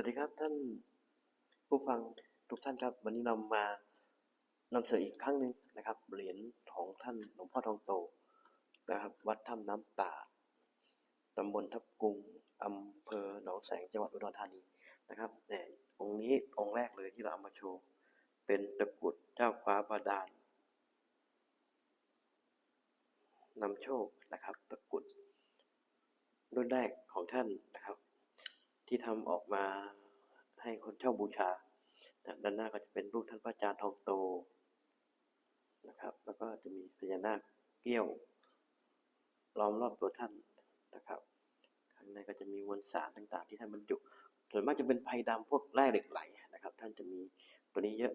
วัสดีครับท่านผู้ฟังทุกท่านครับ วันนี้นำมานำเสนออีกครั้งหนึ่งนะครับเหรียญของท่านหลวงพ่อทองโตนะครับ วัดถ้ำน้ำตาดตำบลทับกุงอำเภอหนองแสงจังหวัดอุดรธานีนะครับเนี่ยองค์นี้องค์แรกเลยที่เราเอามาโชว์เป็นตะกรุดเจ้าฟ้าบาดาลนำโชคนะครับ ตะกรุดรุ่นแรกของท่าน ที่ทำออกมาให้คนเช่าบูชา ด้านหน้าก็จะเป็นรูปท่านพระอาจารย์ทองโตนะครับ แล้วก็จะมีพญานาคเกี้ยวล้อมรอบตัวท่านนะครับข้างในก็จะมีมวลสารต่างๆ ที่ท่านบรรจุ ส่วนมากจะเป็นไพดำพวกแร่เหล็กไหลนะครับ ท่านจะมีตัวนี้เยอะ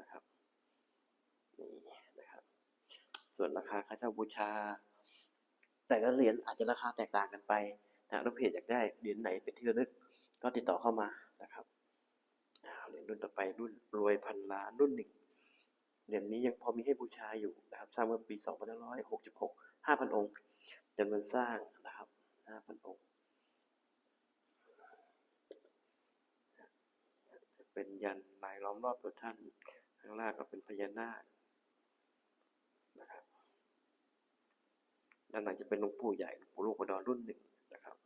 นะครับนี่นะครับ ส่วนราคาค่าเช่าบูชา แต่ละเหรียญอาจจะราคาแตกต่างกันไป นะลูกเพจอยากได้เหรียญไหนเป็นที่ระลึก ก็ติดต่อเข้ามานะครับเหรียญรุ่นต่อไปรุ่นรวยพันล้านรุ่นหนึ่งเหรียญนี้ยังพอมีให้บูชาอยู่นะครับสร้างเมื่อปี 2566 5,000 องค์จำนวนสร้างนะครับ 5,000 องค์จะเป็นยันลายล้อมรอบตัวท่านข้างล่างก็เป็นพญานาคนะครับด้านหลังจะเป็นหลวงปู่ใหญ่หลวงปู่ลูกประดอนรุ่นหนึ่ง นะครับ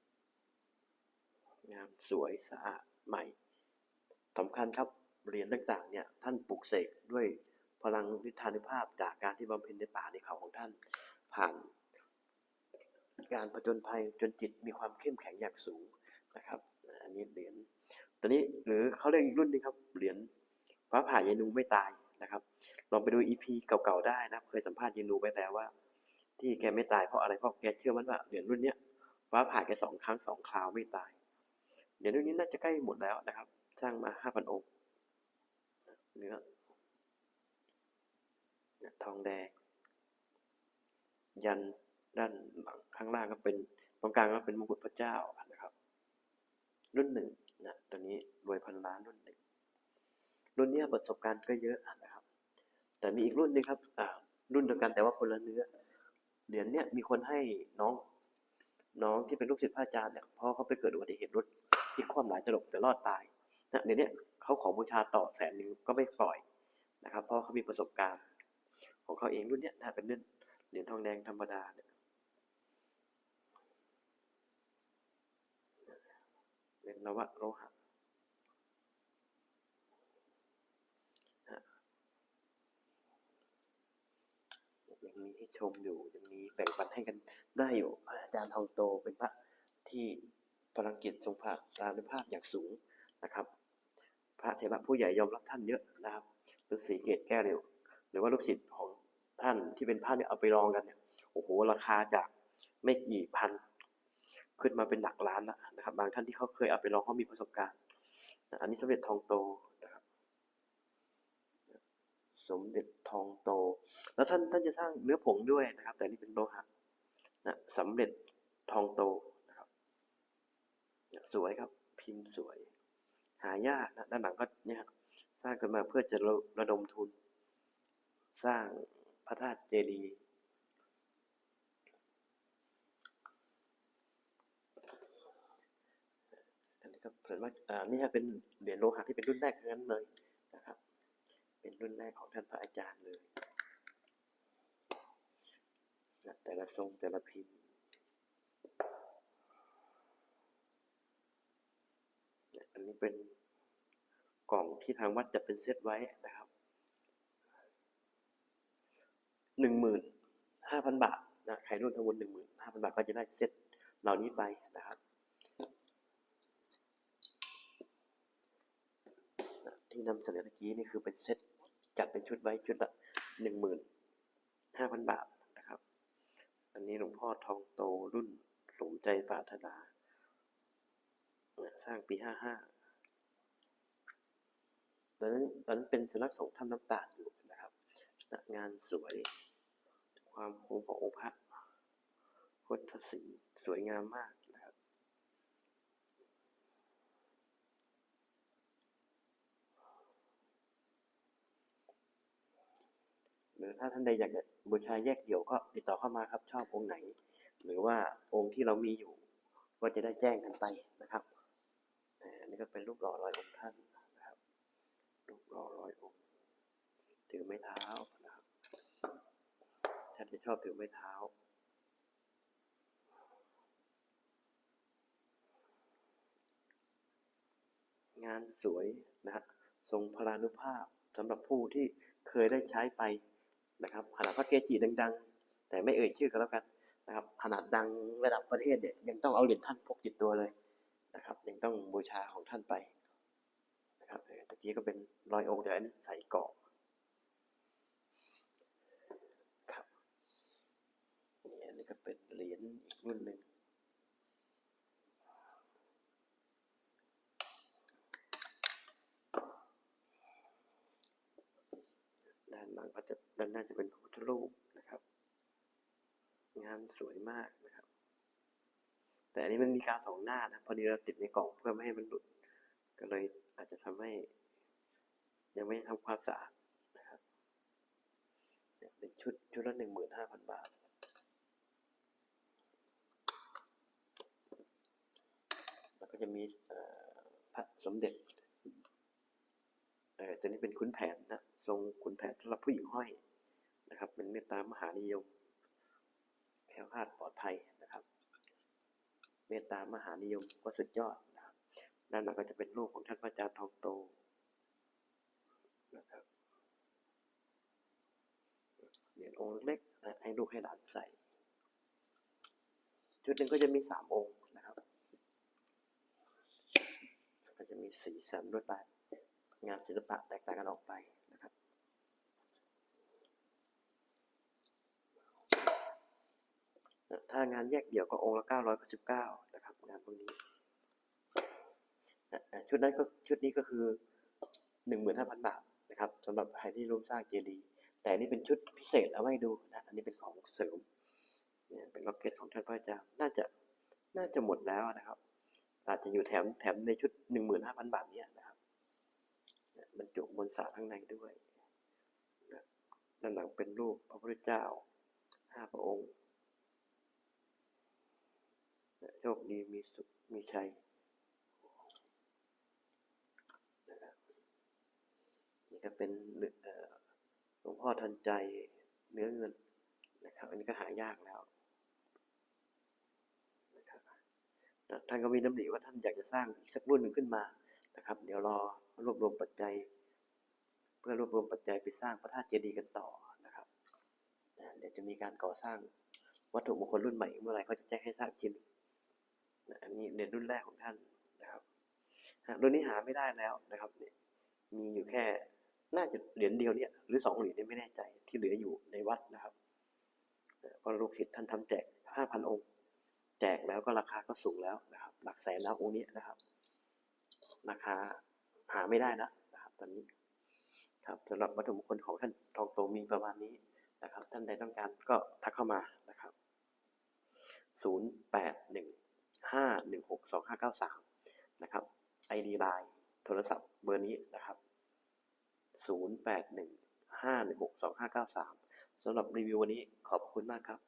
งามสวยสะอาดใหม่สำคัญครับเหรียญต่างๆเนี่ยท่านปลูกเสกด้วยพลังฤทานุภาพจากการที่บำเพ็ญในป่าในเขาของท่าน ผ่านการผจญภัยจนจิตมีความเข้มแข็งอย่างสูงนะครับ อันนี้เหรียญตัวนี้หรือเขาเรียกอีกรุ่นหนึงครับเหรียญฟ้าผ่ายายนูไม่ตายนะครับลองไปดูอีพีเก่าๆได้นะเคยสัมภาษณ์ยายนูไปแล้วว่า ที่แกไม่ตายเพราะอะไรเพราะแกเชื่อมั่นว่าเหรียญรุ่นเนี้ย ฟ้าผ่าแกสองครั้งสองคราวไม่ตายเหรียญรุ่นนี้น่าจะใกล้หมดแล้วนะครับ สร้างมาห้าพันองค์เนื้อทองแดง ยันด้านหลังข้างล่างก็เป็นตรงกลางก็เป็นมงกุฎพระเจ้านะครับ รุ่นหนึ่งนะตัวนี้รวยพันล้านรุ่นหนึ่งรุ่นนี้ประสบการณ์ก็เยอะนะครับ แต่มีอีกรุ่นหนึงครับอ่ารุ่นเดียวกันแต่ว่าคนละเนื้อเหรียญเนี้ยมีคนให้น้อง น้องที่เป็นลูกศิษย์พระอาจารย์เนี่ยพ่อเขาไปเกิดอุบัติเหตุรถที่คว่ำหลายตลบแต่รอดตายนะเดี๋ยวเนี้ยเขาขอบูชาต่อแสนหนึ่งก็ไม่ปล่อยนะครับเพราะเขามีประสบการณ์ ของเขาเองรุ่นเนี้ยถ้าเป็นรุ่นเหรียญทองแดงธรรมดาเนี่ยเป็นนวะโลหะยังมีให้ ชมอยู่ยังมีแบ่งปันให้กันได้อยู่ อาจารย์ทองโตเป็นพระที่พลังกิจทรงพระรานุภาพอย่างสูงนะครับ พระเถระผู้ใหญ่ยอมรับท่านเยอะนะครับฤาษีเกตแก้วเร็วหรือว่าลูกศิษย์ของท่านที่เป็นพระเนี่ยเอาไปลองกันเนี่ยโอ้โหราคาจากไม่กี่พัน ขึ้นมาเป็นหลักล้านแล้วนะครับ บางท่านที่เขาเคยเอาไปลองเขามีประสบการณ์ อันนี้สมเด็จทองโต สมเด็จทองโต แล้วท่านท่านจะสร้างเนื้อผงด้วยนะครับ แต่นี่เป็นโลหะนะสำเร็จทองโตนะครับ สวยครับ พิมพ์สวย หายากนะด้านหลังก็เนี่ยสร้างขึ้นมาเพื่อจะระระดมทุน สร้างพระธาตุเจดีย์อันนี้ก็เผยว่าอ่านี่ฮะเป็นเหรียญโลหะที่เป็นรุ่นแรกทั้งนั้นเลย เป็นรุ่นแรกของท่านพระอาจารย์เลยแต่ละทรงแต่ละพิมพ์เนี่ยอันนี้เป็นกล่องที่ทางวัดจะเป็นเซตไว้นะครับหนึ่งหมื่นห้าพันบาทนะใครร่วมทำบุญหนึ่งหมื่นห้าพันบาทก็จะได้เซตเหล่านี้ไปนะครับ ที่นำเสนอตะกี้นี่คือเป็นเซต จัดเป็นชุดไว้ชุดละหนึ่งหมื่นห้าพันบาทนะครับ อันนี้หลวงพ่อทองโตรุ่นสมใจปรารถนา สร้างปีห้าห้าตอนนั้นตอนนั้นเป็นสนักสงฆ์ถ้ำน้ำตาลอยู่นะครับ งานสวย ความคงขององค์พระพุทธศิลป์สวยงามมากนะค รือถ้าท่านใดอยากบูชาแยกเดี่ยวก็ติดต่อเข้ามาครับชอบองค์ไหน หรือว่าองค์ที่เรามีอยู่ ก็จะได้แจ้งกันไปนะครับอันนี้ก็เป็นรูปหล่อรอยองค์ท่านนะครับรูปหล่อรอยองค์ถือไม้เท้านะครับท่านจะชอบถือไม้เท้างานสวยนะฮะทรงพลานุภาพสำหรับผู้ที่เคยได้ใช้ไป นะครับขนาดพระเกจิดังๆ แต่ไม่เอ่ยชื่อกันแล้วกันนะครับขนาดดังระดับประเทศเนี่ยยังต้องเอาเหรียญท่านพกติดตัวเลยนะครับยังต้องบูชาของท่านไปนะครับเออตะกี้ก็เป็นรอยองค์แต่อันนี้ใส่เกาะครับนี่อันนี้ก็เป็นเหรียญอีกรุ่นหนึ่ง ด้านห นั้นหน้าจะเป็นพระพุทธรูปนะครับ งานสวยมากนะครับ แต่อันนี้มันมีการสองหน้านะพอดีเราติดในกล่องเพื่อไม่ให้มันหลุด ก็เลยอาจจะทำให้ ยังไม่ทำความสะอาดนะครับเป็นชุดชุดละหนึ่งหมื่นห้าพันบาทแล้วก็จะมีพระสมเด็จเออตัวนี้เป็นขุนแผนนะ ทรงขุนแผนสำหรับผู้หญิงห้อย นะครับ เป็นเมตตามหานิยมแคล้วคาดปลอดภัยนะครับ เมตตามหานิยมก็สุดยอดนะครับด้านหลังก็จะเป็นรูปของท่านพระอาจารย์ทองโตนะครับเหรียญองค์เล็กนะให้ลูกให้หลานใส่ ชุดหนึ่งก็จะมีสามองค์นะครับ ก็จะมีสีสันลวดลายงานศิลปะแตกต่างกันออกไปนะครับ ถ้างานแยกเดี่ยวก็องค์ละ999นะครับงานพวกนี้ชุดนั้นก็ชุดนี้ก็คือ 15,000 บาทนะครับสำหรับใครที่ร่วมสร้างเจดีย์แต่อันนี้เป็นชุดพิเศษเอาไว้ดูนะอันนี้เป็นของเสริมเนี่ยเป็นล็อกเก็ตของท่านพระอาจารย์น่าจะน่าจะหมดแล้วนะครับ อาจจะอยู่แถมแถมในชุด 15,000 บาทเนี้ยนะครับบรรจุมวลสาข้างในด้วยด้านหลังเป็นรูปพระพุทธเจ้าห้าพระองค์ โชคดีมีสุขมีชัยนี่ก็เป็นหลวงพ่อทันใจเนื้อเงินนะครับ อันนี้ก็หายากแล้วนะครับท่านก็มีน้ำหนิว่าท่านอยากจะสร้างอีกสักรุ่นหนึ่งขึ้นมานะครับ เดี๋ยวรอรวบรวมปัจจัย เพื่อรวบรวมปัจจัยไปสร้างพระธาตุเจดีย์กันต่อนะครับเดี๋ยวจะมีการก่อสร้างวัตถุมงคลรุ่นใหม่เมื่อไหร่เขาจะแจ้งให้ทราบชิ้น อันนี้เหรียญรุ่นแรกของท่านนะครับรุ่นนี้หาไม่ได้แล้วนะครับมีอยู่แค่น่าจะเหรียญเดียวเนี่ยหรือสองเหรียญเนี่ยไม่แน่ใจที่เหลืออยู่ในวัดนะครับเพราะลูกศิษย์ท่านทำแจกห้าพันองค์แจกแล้วก็ราคาก็สูงแล้วนะครับ หลักแสนแล้วองค์นี้นะครับ ราคาหาไม่ได้นะนะครับ ตอนนี้ครับสำหรับวัตถุมงคลของท่านทองโตมีประมาณนี้นะครับ ท่านใดต้องการก็ทักเข้ามานะครับศูนย์แปด 2593 นะครับ ID Line โทรศัพท์เบอร์นี้นะครับ 0815162593สำหรับรีวิววันนี้ขอบคุณมากครับ